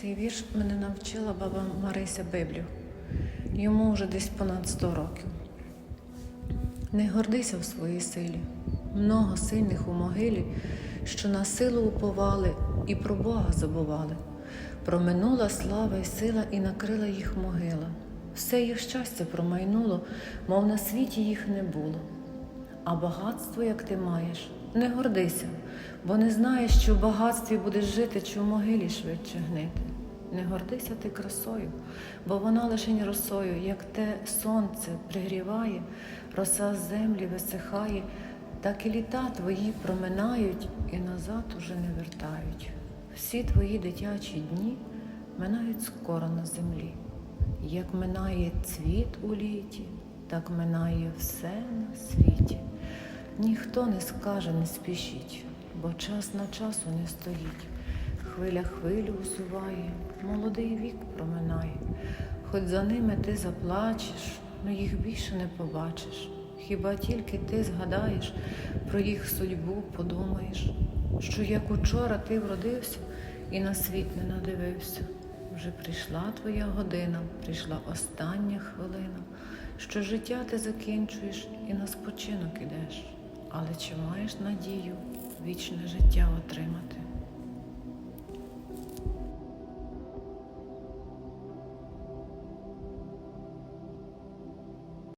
Цей вірш мене навчила баба Марися Библю. Йому вже десь понад 100 років. Не гордися в своїй силі, много сильних у могилі, що на силу уповали і про Бога забували. Проминула слава й сила і накрила їх могила. Все їх щастя промайнуло, мов на світі їх не було. А багатство, як ти маєш, не гордися, бо не знаєш, що в багатстві будеш жити, чи в могилі швидше гнити. Не гордися ти красою, бо вона лишень росою, як те сонце пригріває, роса землі висихає, так і літа твої проминають і назад уже не вертають. Всі твої дитячі дні минають скоро на землі. Як минає цвіт у літі, так минає все на світі. Ніхто не скаже, не спішіть, бо час на часу не стоїть. Хвиля хвилю усуває, молодий вік проминає. Хоч за ними ти заплачеш, но їх більше не побачиш. Хіба тільки ти згадаєш про їх судьбу, подумаєш, що як учора ти вродився і на світ не надивився. Вже прийшла твоя година, прийшла остання хвилина, що життя ти закінчуєш і на спочинок ідеш. Але чи маєш надію вічне життя отримати?